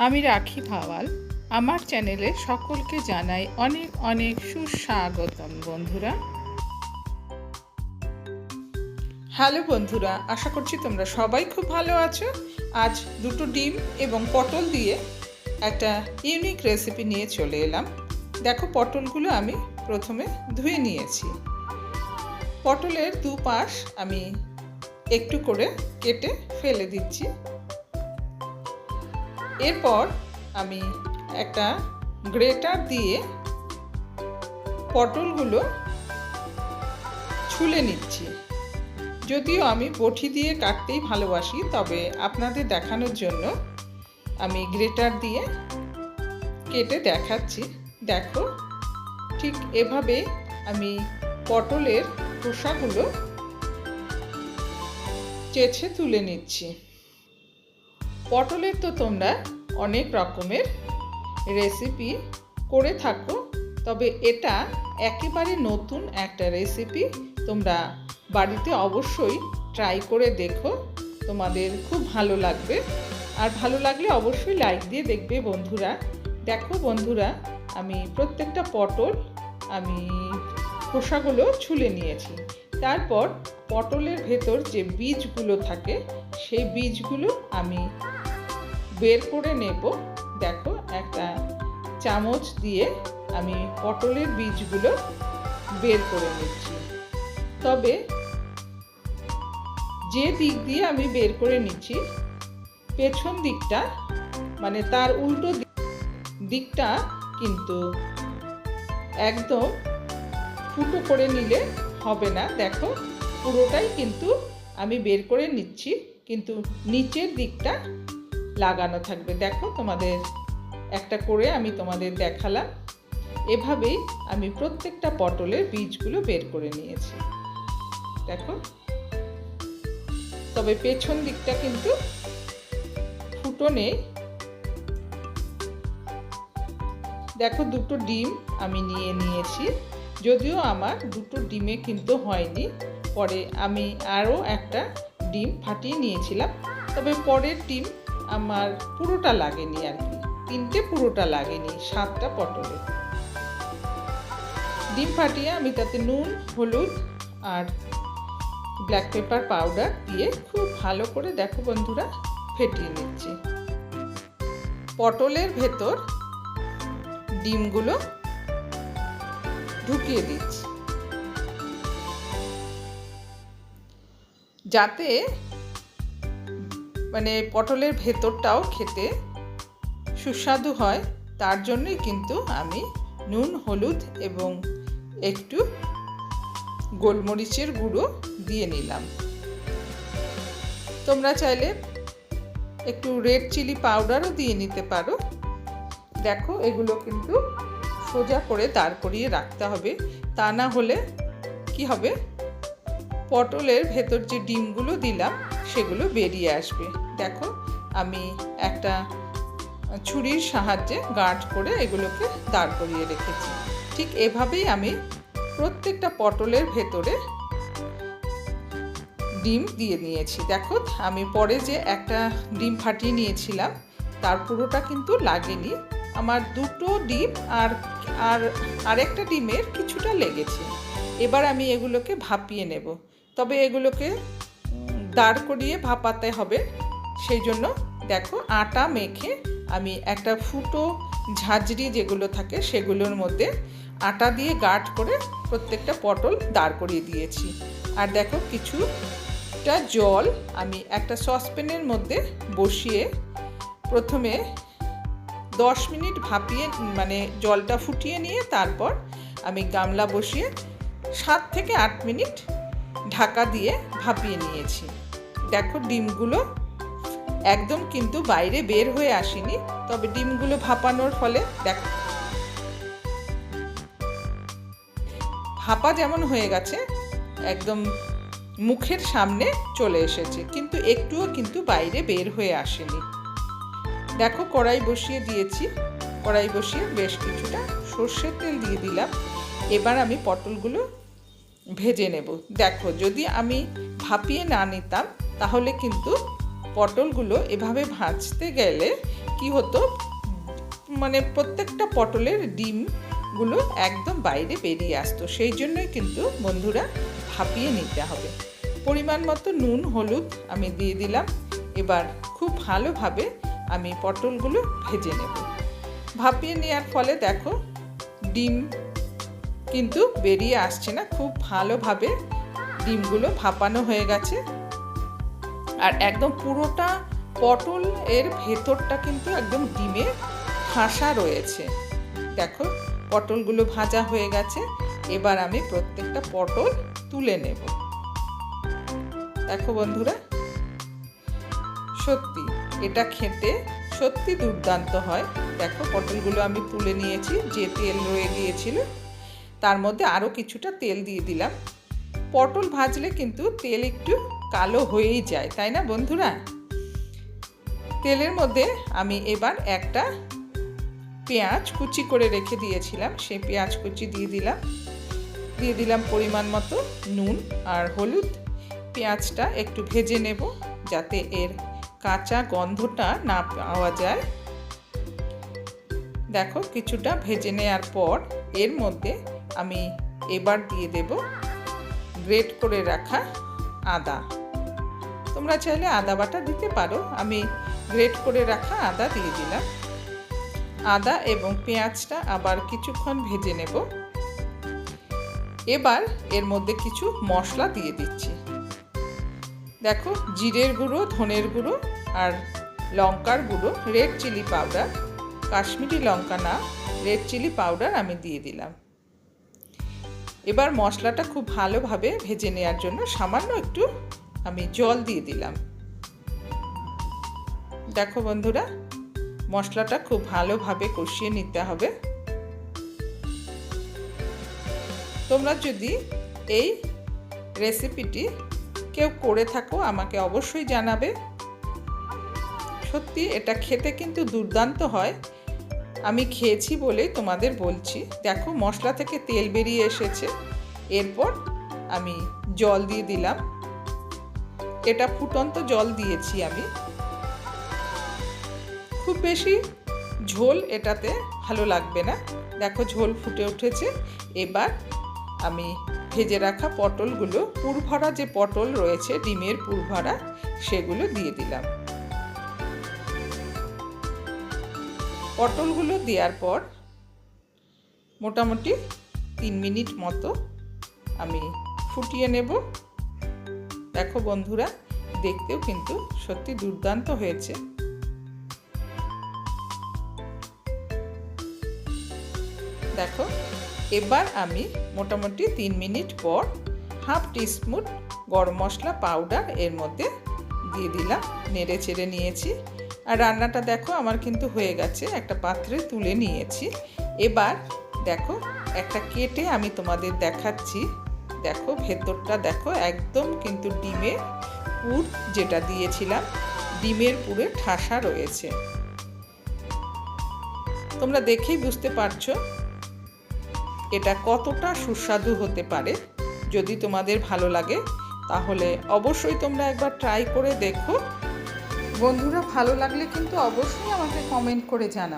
আমি রাখি ভাওয়াল। আমার চ্যানেলে সকলকে জানাই অনেক অনেক সুস্বাগতম, বন্ধুরা। হ্যালো, বন্ধুরা, আশা করছি তোমরা সবাই খুব ভালো আছো। আজ দুটো ডিম এবং পটল দিয়ে একটা ইউনিক রেসিপি নিয়ে চলে এলাম। দেখো, পটলগুলো আমি প্রথমে ধুয়ে নিয়েছি। পটলের দু পাশ আমি একটু করে কেটে ফেলে দিচ্ছি। এরপর আমি একটা গ্রেটার দিয়ে পটলগুলো ছুলে নিচ্ছি। যদিও আমি বটি দিয়ে কাটতেই ভালোবাসি, তবে আপনাদের দেখানোর জন্য আমি গ্রেটার দিয়ে কেটে দেখাচ্ছি। দেখো, ঠিক এভাবে আমি পটলের খোসাগুলো চেছে তুলে নিচ্ছি। পটলের তো তোমরা অনেক রকমের রেসিপি করে থাকো, তবে এটা একেবারে নতুন একটা রেসিপি তোমরা বাড়িতে অবশ্যই ট্রাই করে দেখো, তোমাদের খুব ভালো লাগবে। আর ভালো লাগলে অবশ্যই লাইক দিয়ে দেখবে বন্ধুরা। দেখো বন্ধুরা, আমি প্রত্যেকটা পটল আমি খোসাগুলো ছুলে নিয়েছি। তারপর পটলের ভেতর যে বীজগুলো থাকে, সেই বীজগুলো আমি বের করে নেব। দেখো, একটা চামচ দিয়ে আমি পটলের বীজগুলো বের করে নিচ্ছি। তবে যে দিক দিয়ে আমি বের করে নিচ্ছি, পেছন দিকটা মানে তার উল্টো দিকটা কিন্তু একদম ফুটো করে নিলে হবে না। দেখো, পুরোটাই কিন্তু আমি বের করে নিচ্ছি, কিন্তু নিচের দিকটা লাগানো থাকবে। দেখো তোমাদের, একটা করে আমি তোমাদের দেখালাম। এভাবেই আমি প্রত্যেকটা পটলের বীজগুলো বের করে নিয়েছি। দেখো, তবে পেছন দিকটা কিন্তু ফুটো নেই। দেখো, দুটো ডিম আমি নিয়ে নিয়েছি। যদিও আমার দুটো ডিমে কিন্তু হয়নি। পরে আমি আরও একটা ডিম ফাটিয়ে নিয়েছিলাম। তবে পরের ডিম আমার পুরোটা লাগেনি আর কি। তিনটে পুরোটা লাগেনি, সাতটা পটলে ডিম ফাটিয়ে আমি তাতে নুন, হলুদ আর ব্ল্যাক পেপার পাউডার দিয়ে খুব ভালো করে দেখো বন্ধুরা, ফেটিয়ে নিচ্ছি। পটলের ভেতর ডিমগুলো ঢুকিয়ে দিচ্ছি। যাতে মানে পটলের ভেতরটাও খেতে সুস্বাদু হয়, তার জন্যই কিন্তু আমি নুন, হলুদ এবং একটু গোলমরিচের গুঁড়ো দিয়ে নিলাম। তোমরা চাইলে একটু রেড চিলি পাউডারও দিয়ে নিতে পারো। দেখো, এগুলো কিন্তু সোজা করে দাঁড় করিয়ে রাখতে হবে। তা না হলে কি হবে? পটলের ভেতর যে ডিমগুলো দিলাম, সেগুলো বেরিয়ে আসবে। দেখো, আমি একটা ছুরির সাহায্যে গার্ড করে এগুলোকে দাঁড় করিয়ে রেখেছি। ঠিক এভাবেই আমি প্রত্যেকটা পটলের ভেতরে ডিম দিয়ে নিয়েছি। দেখো, আমি পরে যে একটা ডিম ফাটিয়ে নিয়েছিলাম, তার পুরোটা কিন্তু লাগেনি। আমার দুটো ডিম আর আর আরেকটা ডিমের কিছুটা লেগেছে। এবার আমি এগুলোকে ভাপিয়ে নেব। তবে এগুলোকে দাঁড় করিয়ে ভাপাতে হবে। সেই জন্য দেখো আটা মেখে আমি একটা ফুটো ঝাঁঝরি যেগুলো থাকে সেগুলোর মধ্যে আটা দিয়ে গার্ড করে প্রত্যেকটা পটল দাঁড় করিয়ে দিয়েছি। আর দেখো কিছুটা জল আমি একটা সসপ্যানের মধ্যে বসিয়ে প্রথমে দশ মিনিট ভাপিয়ে মানে জলটা ফুটিয়ে নিয়ে তারপর আমি গামলা বসিয়ে সাত থেকে আট মিনিট ঢাকা দিয়ে ভাপিয়ে নিয়েছি। দেখো ডিমগুলো একদম কিন্তু বাইরে বের হয়ে আসেনি, তবে ডিমগুলো ভাপানোর ফলে দেখো ভাপা যেমন হয়ে গেছে, একদম মুখের সামনে চলে এসেছে, কিন্তু একটুও কিন্তু বাইরে বের হয়ে আসেনি। দেখো, কড়াই বসিয়ে দিয়েছি। কড়াই বসিয়ে বেশ কিছুটা সর্ষের তেল দিয়ে দিলাম। এবার আমি পটলগুলো ভেজে নেব। দেখো, যদি আমি ভাপিয়ে না নিতাম, তাহলে কিন্তু পটলগুলো এভাবে ভাজতে গেলে কি হতো? মানে প্রত্যেকটা পটলের ডিমগুলো একদম বাইরে বেরিয়ে আসতো। সেই জন্যই কিন্তু বন্ধুরা ভাপিয়ে নিতে হবে। পরিমাণ মতো নুন, হলুদ আমি দিয়ে দিলাম। এবার খুব ভালোভাবে আমি পটলগুলো ভেজে নেব। ভাপিয়ে নেওয়ার ফলে দেখো ডিম কিন্তু বেরিয়ে আসছে না, খুব ভালোভাবে ডিমগুলো ভাপানো হয়ে গেছে। আর একদম পুরোটা পটল এর ভেতরটা কিন্তু একদম ডিমে ঠাসা রয়েছে। দেখো পটলগুলো ভাজা হয়ে গেছে, এবার আমি প্রত্যেকটা পটল তুলে নেব। দেখো বন্ধুরা, সত্যি এটা খেতে সত্যি দুর্দান্ত হয়। দেখো, পটলগুলো আমি তুলে নিয়েছি, যে তেল রয়ে গিয়েছিল, তার মধ্যে আরও কিছুটা তেল দিয়ে দিলাম। পটল ভাজলে কিন্তু তেল একটু কালো হয়েই যায়, তাই না বন্ধুরা? তেলের মধ্যে আমি এবার একটা পেঁয়াজ কুচি করে রেখে দিয়েছিলাম সেই পেঁয়াজ কুচি দিয়ে দিলাম। দিয়ে দিলাম পরিমাণ মতো নুন আর হলুদ। পেঁয়াজটা একটু ভেজে নেব, যাতে এর কাঁচা গন্ধটা না পাওয়া যায়। দেখো কিছুটা ভেজে নেওয়ার পর এর মধ্যে আমি এবার দিয়ে দেব গ্রেট করে রাখা আদা। তোমরা চাইলে আদা বাটা দিতে পারো। আমি গ্রেট করে রাখা আদা দিয়ে দিলাম। আদা এবং পেঁয়াজটা আবার কিছুক্ষণ ভেজে নেব। এবার এর মধ্যে কিছু মশলা দিয়ে দিচ্ছি। দেখো, জিরের গুঁড়ো, ধনের গুঁড়ো আর লঙ্কার গুঁড়ো রেড চিলি পাউডার কাশ্মীরি লঙ্কা না রেড চিলি পাউডার আমি দিয়ে দিলাম। এবার মশলাটা খুব ভালোভাবে ভেজে নেওয়ার জন্য সামান্য একটু আমি জল দিয়ে দিলাম। দেখো বন্ধুরা, মশলাটা খুব ভালোভাবে কষিয়ে নিতে হবে। তোমরা যদি এই রেসিপিটি কেউ করে থাকো, আমাকে অবশ্যই জানাবে। সত্যি, এটা খেতে কিন্তু দুর্দান্ত হয়। আমি খেয়েছি বলেই তোমাদের বলছি। দেখো, মশলা থেকে তেল বেরিয়ে এসেছে। এরপর আমি জল দিয়ে দিলাম। এটা ফুটন্ত জল দিয়েছি আমি। খুব বেশি ঝোল এটাতে ভালো লাগবে না। দেখো, ঝোল ফুটে উঠেছে। এবার আমি ভেজে রাখা পটলগুলো পুরভরা যে পটল রয়েছে, ডিমের পুরভরা, সেগুলো দিয়ে দিলাম। পটলগুলো দেওয়ার পর মোটামুটি তিন মিনিট মতো আমি ফুটিয়ে নেব। দেখো বন্ধুরা, দেখতেও কিন্তু সত্যি দুর্দান্ত হয়েছে। দেখো এবার আমি মোটামুটি তিন মিনিট পর হাফ টিস্পুন গরম মশলা পাউডার এর মধ্যে দিয়ে দিলাম, নেড়ে চেড়ে নিয়েছি। আর রান্নাটা দেখো আমার কিন্তু হয়ে গেছে, একটা পাত্রে তুলে নিয়েছি। এবার দেখো, একটা কেটে আমি তোমাদের দেখাচ্ছি। দেখো, ভেতরটা দেখো, একদম কিন্তু ডিমের পুর যেটা দিয়েছিলাম, ডিমের পুরে ঠাসা রয়েছে। তোমরা দেখেই বুঝতে পারছ এটা কতটা সুস্বাদু হতে পারে যদি তোমাদের ভালো লাগে, তাহলে অবশ্যই তোমরা একবার ট্রাই করে দেখো। বন্ধুরা, ভালো লাগলে কিন্তু অবশ্যই আমাকে কমেন্ট করে জানাও।